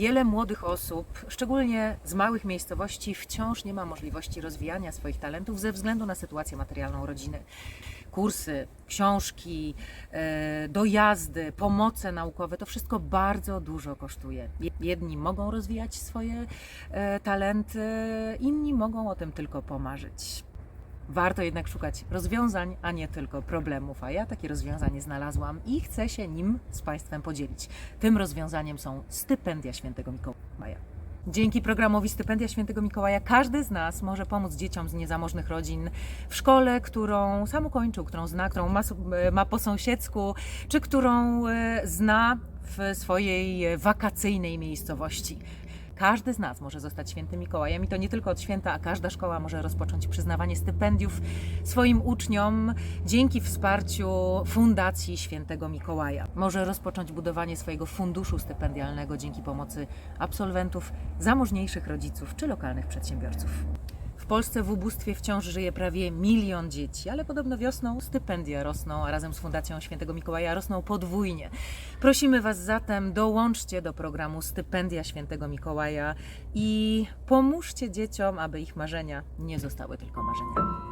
Wiele młodych osób, szczególnie z małych miejscowości, wciąż nie ma możliwości rozwijania swoich talentów ze względu na sytuację materialną rodziny. Kursy, książki, e, dojazdy, pomoce naukowe to wszystko bardzo dużo kosztuje. Jedni mogą rozwijać swoje e, talenty, inni mogą o tym tylko pomarzyć. Warto jednak szukać rozwiązań, a nie tylko problemów. A ja takie rozwiązanie znalazłam i chcę się nim z Państwem podzielić. Tym rozwiązaniem są stypendia Świętego Mikołaja. Dzięki programowi Stypendia Świętego Mikołaja każdy z nas może pomóc dzieciom z niezamożnych rodzin w szkole, którą sam ukończył, którą zna, którą ma, ma po sąsiedzku, czy którą e, zna w swojej e, wakacyjnej miejscowości. Każdy z nas może zostać świętym Mikołajem i to nie tylko od święta, a każda szkoła może rozpocząć przyznawanie stypendiów swoim uczniom dzięki wsparciu Fundacji Świętego Mikołaja. Może rozpocząć budowanie swojego funduszu stypendialnego dzięki pomocy absolwentów, zamożniejszych rodziców czy lokalnych przedsiębiorców. Polsce w ubóstwie wciąż żyje prawie milion dzieci, ale podobno wiosną stypendia rosną, a razem z Fundacją Świętego Mikołaja rosną podwójnie. Prosimy Was zatem, dołączcie do programu Stypendia Świętego Mikołaja i pomóżcie dzieciom, aby ich marzenia nie zostały tylko marzeniami.